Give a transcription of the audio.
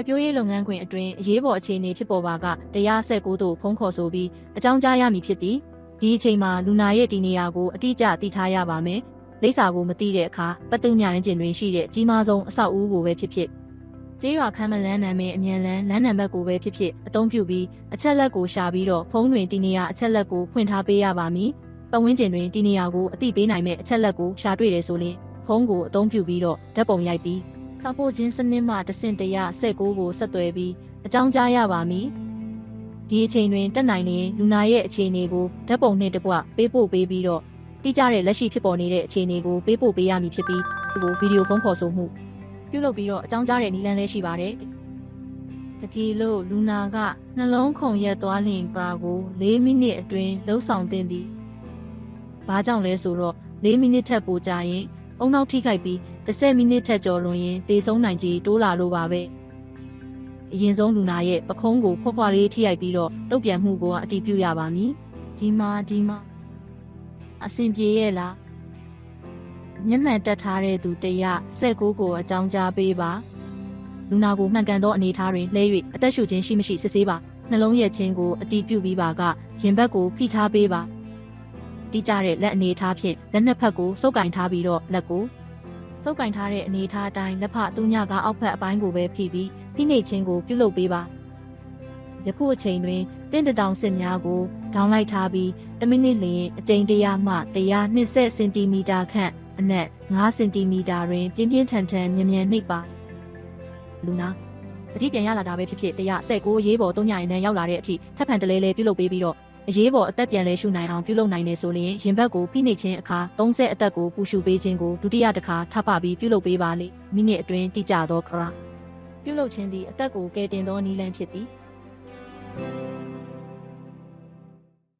အပြိုးရေးလုပ်ငန်းခွင်အတွင်းအရေးပေါ်အခြေအနေဖြစ်ပေါ်ပါကတရားဆက်ကိုတို့ဖုံးခေါ်ဆိုပြီးအကြောင်းကြားရမည်ဖြစ်သည်ဒီအချိန်မှာလူနာရဲ့ဒီနေရာကိုအတိအကျသိထားရပါမယ်လိပ်စာကိုမသိတဲ့အခါပတ်တုညာရင်ကျင်တွင်ရှိတဲ့အကြီးမားဆုံးအဆောက်အဦကိုပဲဖြစ်ဖြစ်ကျေးရွာခမ်းမလန်းနာမည်အမြန်လန်းလမ်းနံပါတ်ကိုပဲဖြစ်ဖြစ်အသုံးပြုပြီးအချက်လက်ကိုရှာပြီးတော့ဖုန်းတွင်ဒီနေရာအချက်လက်ကိုဖွင့်ထားပေးရပါမည်ပတ်ဝန်းကျင်တွင်ဒီနေရာကိုအသိပေးနိုင်မဲ့အချက်လက်ကိုရှာတွေ့တယ်ဆိုရင်ဖုန်းကိုအသုံးပြုပြီးတော့ဓာတ်ပုံရိုက်ပြီး စောက်ဖို့ချင်းစနစ်မှတဆင့်တရ16ကိုဆက်သွယ်ပြီးအကြောင်းကြားရပါမည်ဒီအချိန်တွင်တက်နိုင်ရင်လူနာရဲ့အခြေအနေကိုဓာတ်ပုံနှင့်တကွပေးပို့ပေးပြီးတော့တိကျတဲ့လက်ရှိဖြစ်ပေါ်နေတဲ့အခြေအနေကိုပေးပို့ပေးရမည်ဖြစ်ပြီးဒီကိုဗီဒီယိုဖုန်းခေါ်ဆိုမှုပြုလုပ်ပြီးတော့အကြောင်းကြားတဲ့နည်းလမ်းလည်းရှိပါတယ်တကယ်လို့လူနာကနှလုံးခုန်ရက်သွားလျင်ပါကို4မိနစ်အတွင်းလှုပ်ဆောင်သင့်သည်ဘာကြောင့်လဲဆိုတော့4မိနစ်ထက်ပိုကြာရင် အုံနောက်ထိခိုက်ပြီး10မိနစ်ထက်ကျော်လွန်ရင်တေဆုံးနိုင်ခြေတိုးလာလို့ပါပဲအရင်ဆုံးလူနာရဲ့ပခုံးကိုဖွားဖွားလေးထိရိုက်ပြီးတော့တုတ်ပြန်မှုကိုအတီးပြုရပါမည်ဒီမှာဒီမှာအဆင်ပြေရဲ့လားမျက်မှန်တက်ထားတဲ့သူတရ16ကိုအကြောင်းကြားပေးပါလူနာကိုမှန်ကန်သောအနေအထားတွင်လှဲ၍အသက်ရှူခြင်းရှိမရှိစစ်ဆေးပါနှလုံးရဲ့ချင်းကိုအတီးပြုပြီးပါကရင်ဘတ်ကိုဖိထားပေးပါ တိကျတဲ့လက်အနေအထားဖြင့်လက်နှစ်ဖက်ကိုစုပ်ကင်ထားပြီးတော့လက်ကိုစုပ်ကင်ထားတဲ့အနေအထားအတိုင်းလက်ဖသူညကအောက်ဖက်အပိုင်းကိုပဲဖိပြီးဖိနှိပ်ခြင်းကိုပြုလုပ်ပေးပါယခုအချိန်တွင်တင့်တတောင်စစ်များကိုဒေါင်းလိုက်ထားပြီး1မိနစ်လျင်အကြိမ်100မှ120စင်တီမီတာခန့်အနက်9စင်တီမီတာတွင်ပြင်းပြင်းထန်ထန်မြန်မြန်နှိပ်ပါလူနာတတိပြန်ရလာတာပဲဖြစ်ဖြစ်119ရေးပေါ်3ညရင်တန်းရောက်လာတဲ့အထိထပ်ဖန်တလဲလဲပြုလုပ်ပေးပြီးတော့ အရေးပေါ်အသက်ပြန်လဲရှုနိုင်အောင်ပြုလုပ်နိုင်နေဆိုရင်ရင်ဘတ်ကိုဖိနှိပ်ခြင်းအခါ30အသက်ကိုပူရှုပေးခြင်းကိုဒုတိယတစ်ခါထပ်ပပြီးပြုလုပ်ပေးပါလိမိနစ်အတွင်းတိကျသောခရာပြုလုပ်ခြင်းသည်အသက်ကိုကယ်တင်သောနည်းလမ်းဖြစ်သည်